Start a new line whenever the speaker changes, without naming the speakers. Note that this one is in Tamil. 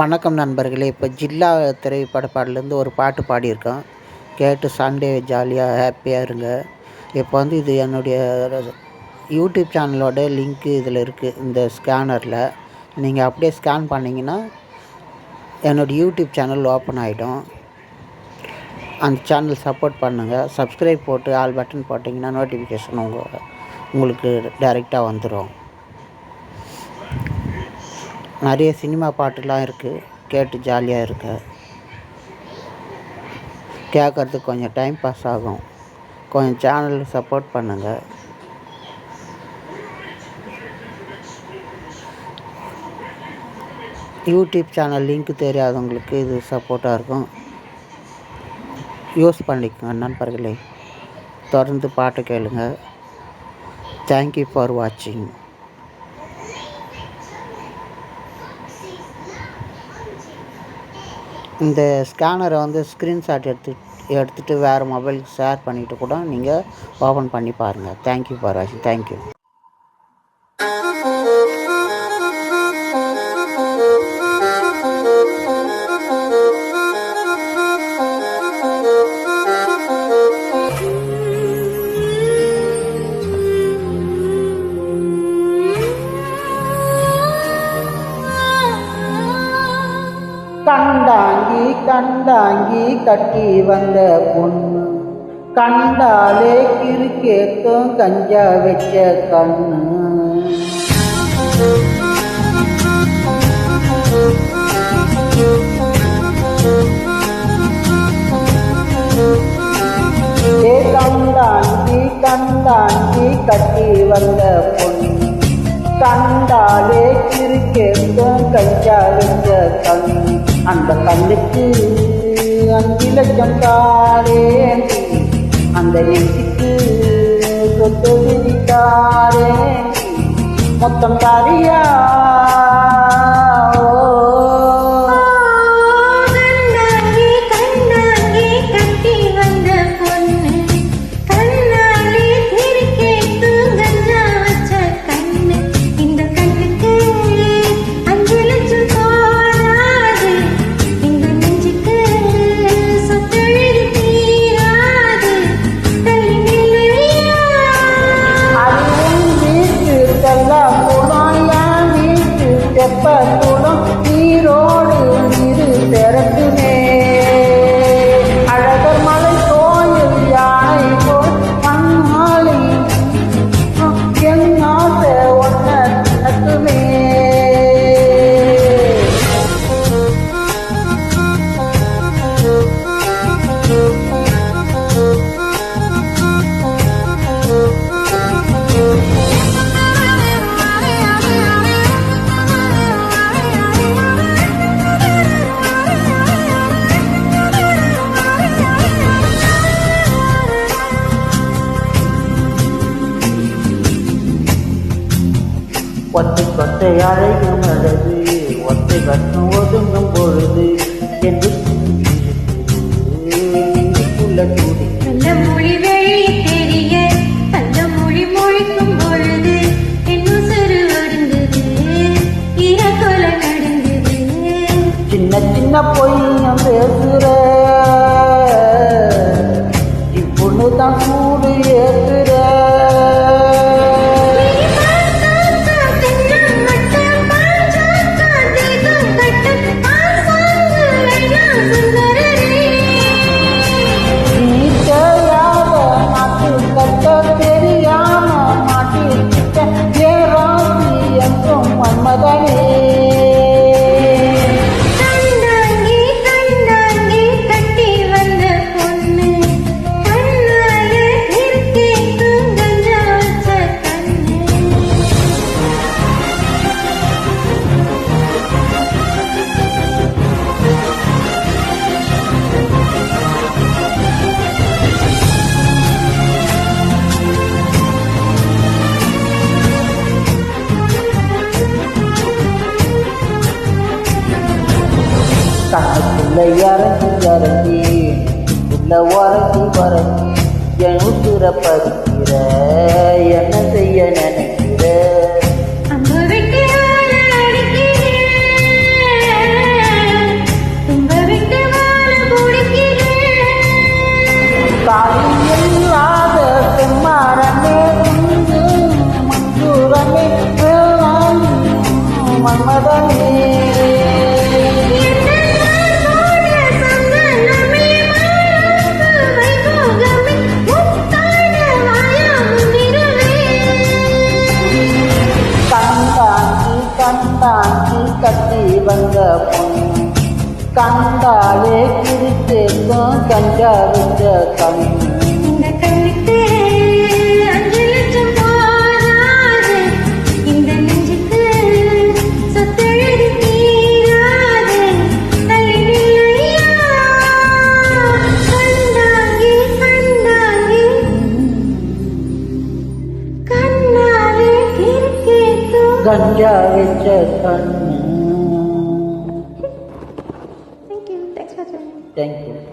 வணக்கம் நண்பர்களே இப்போ ஜில்லா திரைப்பட பாடலேருந்து ஒரு பாட்டு பாடியிருக்கோம். கேட்டு சண்டே ஜாலியாக ஹாப்பியாக இருங்க. இப்போ வந்து இது என்னுடைய யூடியூப் சேனலோட லிங்க்கு இதில் இருக்குது இந்த ஸ்கேனரில் நீங்கள் அப்படியே ஸ்கேன் பண்ணிங்கன்னா என்னோடய யூடியூப் சேனல் ஓப்பன் ஆகிடும் அந்த சேனல் சப்போர்ட் பண்ணுங்கள் சப்ஸ்கிரைப் போட்டு ஆல் பட்டன் போட்டிங்கன்னா நோட்டிஃபிகேஷன் உங்கள் உங்களுக்கு டைரெக்டாக வந்துடும் நிறைய சினிமா பாட்டுலாம் இருக்குது கேட்டு ஜாலியாக இருக்கு. கேட்குறதுக்கு கொஞ்சம் டைம் பாஸ் ஆகும். கொஞ்சம் சேனல் சப்போர்ட் பண்ணுங்கள் யூடியூப் சேனல் லிங்க் தெரியாதவங்களுக்கு இது சப்போர்ட்டாக இருக்கும். யூஸ் பண்ணிக்கோங்க நண்பர்களே. தொடர்ந்து பாட்டு கேளுங்க. தேங்க்யூ ஃபார் வாட்சிங் இந்த ஸ்கேனரை வந்து ஸ்க்ரீன்ஷாட் எடுத்து எடுத்துகிட்டு வேறு மொபைலுக்கு ஷேர் பண்ணிவிட்டு கூட நீங்கள் ஓப்பன் பண்ணி பாருங்கள் தேங்க்யூ ஃபார் வாட்சிங் தேங்க்யூ தாங்கி கண்டாங்கி கட்டி வந்த பொண்ணு. கண்டாலே கிறுக்கேத்தும் கஞ்சா வச்ச கண்ணு. கண்டாங்கி கண்டாங்கி கட்டி வந்த பொண்ணு. கண்டாலே கிறுக்கேத்தும் கஞ்சா வச்ச கண்ணு. அந்த கண்ணுக்கு அஞ்சு லட்சம் அந்த நெஞ்சுக்கு சொத்து விதித்தாரே மொத்தம் தாரியா ஒத்தை கொத்தை அழைக்கும் அழகு ஒத்தை கட்டும் ஒதுங்கும் பொழுது என்று நெஞ்சுக்குள்ள கூடி
நல்ல மொழி வழி தெரிய நல்ல மொழி மொழிக்கும் பொழுது
சின்ன சின்ன பொய்யம் பேசுற இப்பொண்ணு தான் கூடு ஏத்துற கண்ணுக்குள்ள இறங்கி இறங்கி உள்ள உறங்கி வரங்கி என் உசுர பறிக்கிற என்ன செய்ய நினைக்கிற?
கண்டாங்கி கண்ணாலே கிறுக்கேக்கும்
கஞ்சா வச்ச கண்ணு.
Thank you.